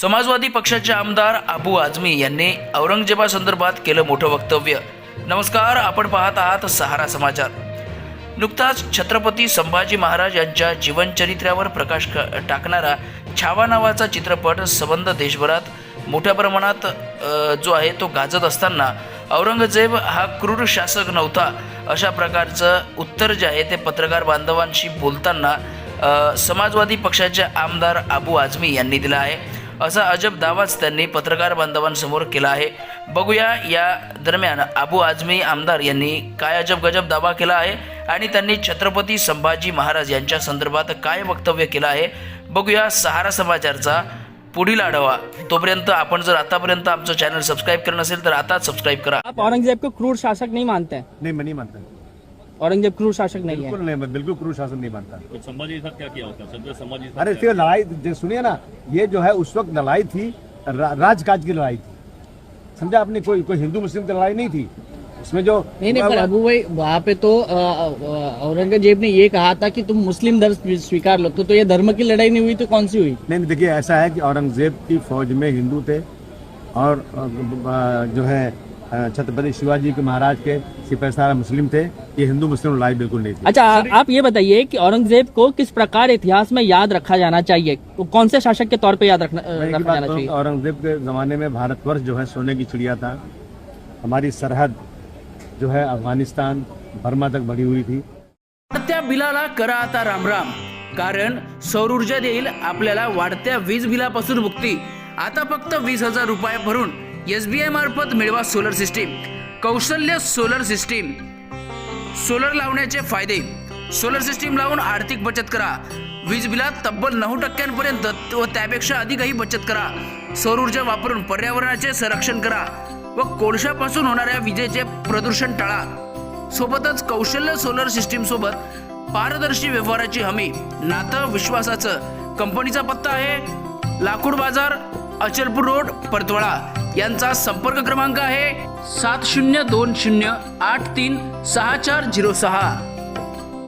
समाजवादी पक्षाचे आमदार अबू आझमी यांनी औरंगजेबासंदर्भात केलं मोठं वक्तव्य. नमस्कार आपण पाहत आहात सहारा समाचार. नुकताच छत्रपती संभाजी महाराज यांच्या जीवनचरित्र्यावर प्रकाश क- टाकणारा छावा नावाचा चित्रपट संबंध देशभरात मोठ्या प्रमाणात जो आहे तो गाजत असताना औरंगजेब हा क्रूर शासक नव्हता. अशा प्रकारचं उत्तर जे आहे ते पत्रकार बांधवांशी बोलताना समाजवादी पक्षाचे आमदार अबू आझमी यांनी दिलं आहे. असा अजब दावाच त्यांनी पत्रकार बांधवांसमोर केला आहे. बघूया या दरम्यान अबू आझमी आमदार यांनी काय अजब गजब दावा केला आहे आणि त्यांनी छत्रपती संभाजी महाराज यांच्या संदर्भात काय वक्तव्य केलं आहे. बघूया सहारा समाचारचा पुढील आढावा. तोपर्यंत आपण जर आतापर्यंत आमचं चॅनल सबस्क्राईब केलं नसेल तर आताच सबस्क्राईब करा. आप औरंगजेब को क्रूर शासक नहीं मानते हैं। नहीं मैं नहीं मानता। औरंगज़ेब क्रूर शासक नहीं है। बिल्कुल नहीं बिल्कुल क्रूर शासन नहीं मानता। तो संभाजी के क्या किया होता संभाजी अरे सिर्फ़ लड़ाई सुनिए ना ये जो है उस वक्त लड़ाई थी रा, राजकाज की लड़ाई थी। समझा आपने कोई कोई हिंदू मुस्लिम की लड़ाई नहीं थी? उसमें जो नहीं नहीं पर अबू भाई वहाँ पे तो औरंगज़ेब ने ये कहा था कि तुम मुस्लिम धर्म स्वीकार लो। तो, तो ये धर्म की लड़ाई नहीं हुई तो कौन सी हुई? नहीं नहीं, देखिए ऐसा है कि औरंगज़ेब की फौज में हिंदू थे और जो है छत्रपति शिवाजी के महाराज के सिपाही सारा मुस्लिम थे ये हिंदू मुस्लिम लड़ाई बिल्कुल नहीं थी। अच्छा आप ये बताइए कि औरंगजेब को किस प्रकार इतिहास में याद रखा जाना चाहिए? तो कौन से शासक के तौर पे याद रखना रखा जाना चाहिए? औरंगजेब के जमाने में भारतवर्ष जो है सोने की चिड़िया था। हमारी सरहद जो है अफगानिस्तान बर्मा तक बढ़ी हुई थी। वाढत्या बिलाला करा आता रामराम कारण सौर ऊर्जा देईल आपल्याला वाढत्या वीज बिलापासून मुक्ती. आता फक्त वीस हजार रुपये भरून एस बी आय मार्फत मिळवा सोलर सिस्टीम कौशल्य सोलर सिस्टीम. सोलर लावण्याचे फायदे. सोलर सिस्टीम लावून आर्थिक बचत करा. वीज बिलात तब्बल नऊ टक्क्यांपर्यंत व त्यापेक्षा अधिकही बचत करा. सौर ऊर्जा वापरून पर्यावरणाचे संरक्षण करा व कोळशापासून होणाऱ्या विजेचे प्रदूषण टाळा. सोबतच कौशल्य सोलर सिस्टीम सोबत पारदर्शी व्यवहाराची हमी. नातं विश्वासाचं. कंपनीचा पत्ता आहे लाकूड बाजार अचलपूर रोड परतवाडा. यांचा संपर्क क्रमांक आहे सात शून्य दोन शून्य आठ तीन सहा चार झिरो सहा.